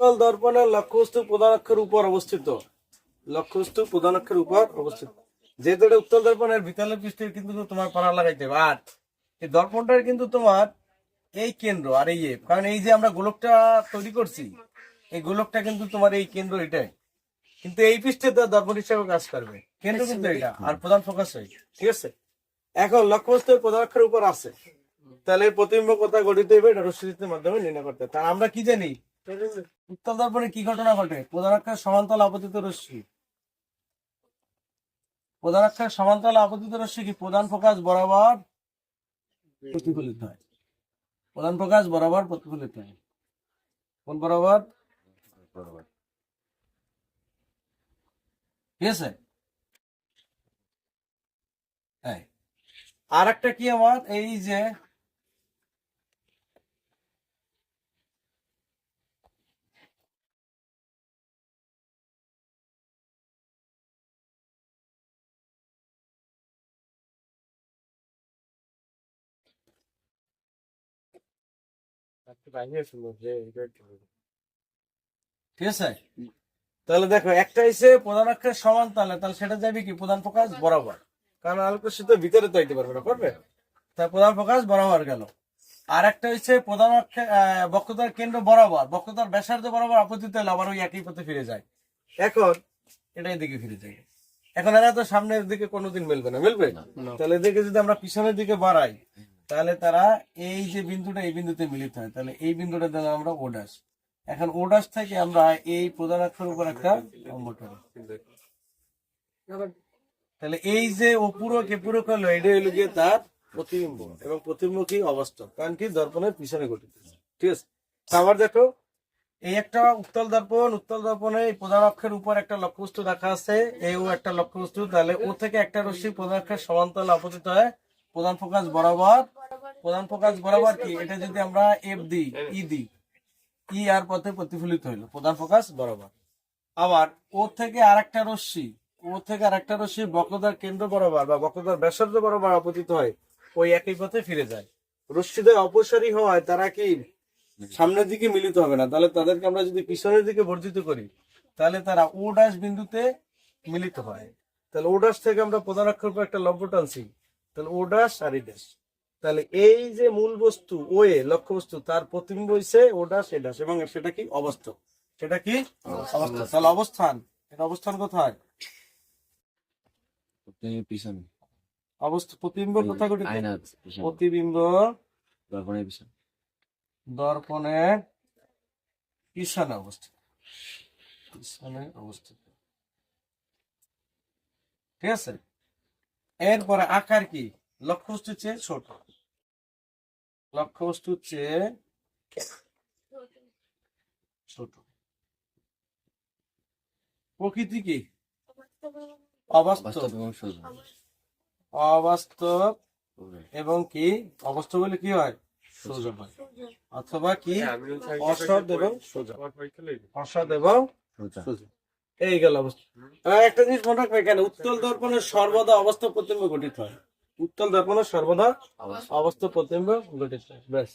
উত্তল দর্পণের লক্ষ্যবস্তু প্রধানাক্ষের উপর অবস্থিত। লক্ষ্যবস্তু প্রধানাক্ষের উপর অবস্থিত। যেহেতু এটা উত্তল দর্পণের ভিতরের পৃষ্ঠে কিন্তু তোমার পাড়া লাগাইতে হবে। আর এই দর্পণটার কিন্তু তোমার এই কেন্দ্র আর এই কারণ এই যে আমরা গোলকটা তৈরি করছি এই গোলকটা কিন্তু তোমার এই কেন্দ্র এটাই। কিন্তু এই পৃষ্ঠে তার দর্পণ হিসেবে কাজ করবে। কেন্দ্র কিন্তু এটা আর প্রধান ফোকাস হয়। ঠিক আছে? এখন লক্ষ্যবস্তু প্রধানাক্ষের উপর আছে। তাহলে প্রতিবিম্ব কোথায় গঠিত হবে এটা রশ্মির মাধ্যমে নির্ণয় করতে। তার আমরা কি জানি? উত্তল দর্পণে কি ঘটনা ঘটে? প্রধানাক্ষের সমান্তরাল আপতিত রশ্মি। প্রধানাক্ষের সমান্তরাল আপতিত রশ্মি কি প্রধান ফোকাস বরাবর প্রতিফলিত হয়? প্রধান ফোকাস বরাবর প্রতিফলিত হয়। কোন বরাবর? ঠিক আছে। আর একটা কি আমার? এই যে ঠিক আছে? তাহলে দেখো একটা এসে প্রধান অক্ষের সমান তাহলে তাহলে সেটা যাবে কি? প্রধান ফোকাস বরাবর। কারণ আলোকরশ্মি তো ভিতরে তো আইতে পারবে না পারবে তাই প্রধান ফোকাস বরাবর গেল। আর একটা হচ্ছে প্রধান অক্ষে বক্রতার কেন্দ্র বরাবর। বক্রতার ব্যাসার্ধ বরাবর আপত্তিত হলে আবার ওই একই পথে ফিরে যায়। এখন এটা এদিকে ফিরে যায়। এখন এরা তো সামনের দিকে কোনোদিন মিলবে না মিলবে? তাহলে এদিকে যদি আমরা পিছনের দিকে বাড়াই তাহলে তারা এই যে বিন্দুটা এই বিন্দুতে মিলিত হয়, তাহলে এই বিন্দুটা দিলাম আমরা ওডাস এখন ওডাস থেকে আমরা এই প্রধান অক্ষরের উপর একটা অঙ্গ টানি। তাহলে এই যে অপুরক এপুরক হলো, এটা হলো গিয়ে তার প্রতিবিম্ব এবং প্রতিবিম্বী অবস্থা কারণ কি দর্পণের পিছনে গঠিত। ঠিক আছে? আবার দেখো, এই একটা উত্তল দর্পণ, উত্তল দর্পণে এই প্রধান অক্ষের উপর একটা লক্ষ্যবস্তু রাখা আছে, এও একটা লক্ষ্যবস্তু, তাহলে ও থেকে একটা রশ্মি প্রধান অক্ষের সমান্তরাল আপতিত হয় প্রধান ফোকাস বরাবর। প্রধান ফোকাস বরাবর কি? এটা যদি আমরা এফ দিই ই দিই ই আর পথে প্রতিফলিত হইল। প্রধান ফোকাস বরাবর। আবার ও থেকে আরেকটা রশ্মি ও থেকে আরেকটা রশ্মি বক্রতার কেন্দ্র বরাবর বা বক্রতার ব্যাসার্ধ বরাবর আপতিত হয় ওই একই পথে ফিরে যায়। রশ্মিদের অপসারী হওয়ায় তারা কি সামনের দিকে মিলিত হবে না? তাহলে তাদেরকে আমরা যদি পিছনের দিকে বর্ধিত করি তাহলে তারা ও ড্যাশ বিন্দুতে মিলিত হয়। তাহলে ও ড্যাশ থেকে আমরা প্রধান অক্ষর উপর একটা লম্ব টানছি। তাহলে ও ড্যাশ আর ই ড্যাশ তাহলে এই যে মূল বস্তু ও এ লক্ষ্য বস্তু তার প্রতিবিম্ব হইছে ও ড্যাশ এ ড্যাশ এবং সেটা কি? অবস্থা। সেটা কি? অবস্থান তাহলে অবস্থান। এটা অবস্থান কোথায়? পিছনে। অবস্থা। প্রতিবিম্ব কোথায় ঘটিত প্রতিবিম্ব দর্পণের পিছনে। দর্পণের পিছনে অবস্থিত। পিছনে অবস্থিত। ঠিক আছে? এরপরে আকার কি? লক্ষ্যবস্তুর চেয়ে ছোট। লক্ষ্যবস্তুর চেয়ে ছোট। প্রকৃতি কি? অবাস্তব। এবং অবাস্তব এবং কি? অবাস্তব বলে কি হয়? সোজা। হয় অথবা কি অসৎ এবং সোজা অসৎ এবং সোজা। এই গেল অবস্থা। একটা জিনিস মনে রাখবে কেন উত্তল দর্পণের সর্বদা অবস্থা প্রতিম্ব গঠিত হয়। উত্তল দর্পণের সর্বদা অবস্থা। প্রতিম্ব গঠিত হয়। ব্যাস।